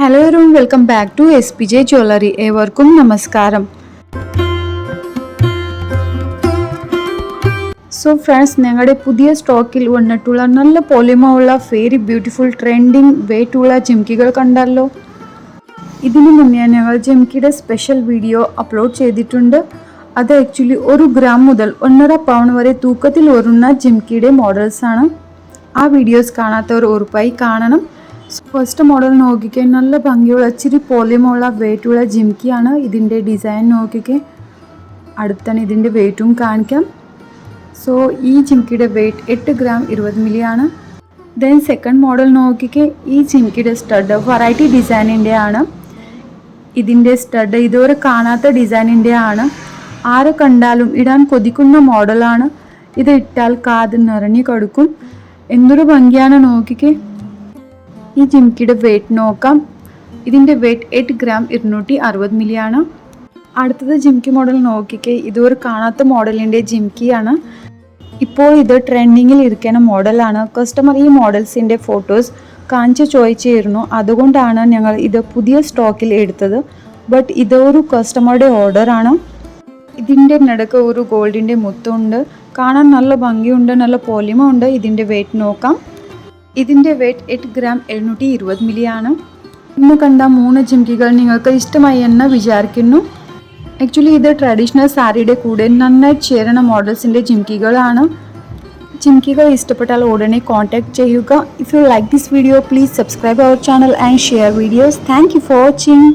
Hello everyone welcome back to S P J jewellery ഏവർക്കും നമസ്കാരം. So friends ഞങ്ങളുടെ പുതിയ സ്റ്റോക്കിൽ വന്നിട്ടുള്ള നല്ല പൊലിമ ഉള്ള വെരി ബ്യൂട്ടിഫുൾ ട്രെൻഡിങ് വെയിറ്റുള്ള ജിംകികൾ കണ്ടല്ലോ. ഇതിനു മുന്നേ ഞങ്ങൾ ജിംകിയുടെ സ്പെഷ്യൽ വീഡിയോ അപ്ലോഡ് ചെയ്തിട്ടുണ്ട്. അത് ആക്ച്വലി ഒരു ഗ്രാം മുതൽ ഒന്നര പൗണ്ട് വരെ തൂക്കത്തിൽ വരുന്ന ജിംകിയുടെ മോഡൽസാണ് ആ വീഡിയോസ് കാണാത്തവർ ഉറപ്പായി കാണണം. ഫസ്റ്റ് മോഡൽ നോക്കിക്കേ. നല്ല ഭംഗിയുള്ള ഇച്ചിരി പോളിയമുള്ള വെയിറ്റുള്ള ജിംകിയാണ് ഇതിന്റെ ഡിസൈൻ നോക്കിക്കേ. അടുത്താണ് ഇതിന്റെ വെയിറ്റും കാണിക്കാം. സോ ഈ ജിംകിയുടെ വെയിറ്റ് എട്ട് ഗ്രാം ഇരുപത് മില്ലി ആണ്. ദെൻ സെക്കൻഡ് മോഡൽ നോക്കിക്കേ. ഈ ജിംകിയുടെ സ്റ്റഡ് വെറൈറ്റി ഡിസൈനിന്റെ ആണ്. ഇതിന്റെ സ്റ്റഡ് ഇതുവരെ കാണാത്ത ഡിസൈനിന്റെ ആണ്. ആരെ കണ്ടാലും ഇടാൻ കൊതിക്കുന്ന മോഡലാണ് ഇത് ഇട്ടാൽ കാത് നിറഞ്ഞു കൊടുക്കും. എന്തൊരു ഭംഗിയാണ് നോക്കിക്കേ. ഈ ജിംകിയുടെ വെയിറ്റ് നോക്കാം. ഇതിന്റെ വെയിറ്റ് എട്ട് ഗ്രാം ഇരുന്നൂറ്റി അറുപത് മില്ലിയാണ്. അടുത്തത് ജിംകി മോഡൽ നോക്കിക്കേ. ഇതൊരു കാണാത്ത മോഡലിന്റെ ജിംകിയാണ് ഇപ്പോൾ ഇത് ട്രെൻഡിങ്ങിൽ ഇരിക്കുന്ന മോഡലാണ് കസ്റ്റമർ ഈ മോഡൽസിന്റെ ഫോട്ടോസ് കാണിച്ച് ചോദിച്ചിരുന്നു. അതുകൊണ്ടാണ് ഞങ്ങൾ ഇത് പുതിയ സ്റ്റോക്കിൽ എടുത്തത്. ബട്ട് ഇതൊരു കസ്റ്റമറുടെ ഓർഡറാണ് ഇതിന്റെ നടുക്ക് ഒരു ഗോൾഡിന്റെ മുത്തുണ്ട്. കാണാൻ നല്ല ഭംഗിയുണ്ട് നല്ല പോലിമ ഉണ്ട്. ഇതിന്റെ വെയിറ്റ് നോക്കാം. ഇതിന്റെ വെയ്റ്റ് എട്ട് ഗ്രാം എഴുന്നൂറ്റി ഇരുപത് മില്ലി ആണ്. ഇന്ന് കണ്ട മൂന്ന് ജിംകികൾ നിങ്ങൾക്ക് ഇഷ്ടമായി എന്ന് വിചാരിക്കുന്നു. ആക്ച്വലി ഇത് ട്രഡീഷണൽ സാരിയുടെ കൂടെ നന്നായി ചേരണ മോഡൽസിന്റെ ജിംകികളാണ് ജിംകികൾ ഇഷ്ടപ്പെട്ടാൽ ഉടനെ കോൺടാക്ട് ചെയ്യുക. If you like this video please subscribe our channel and share videos thank you for watching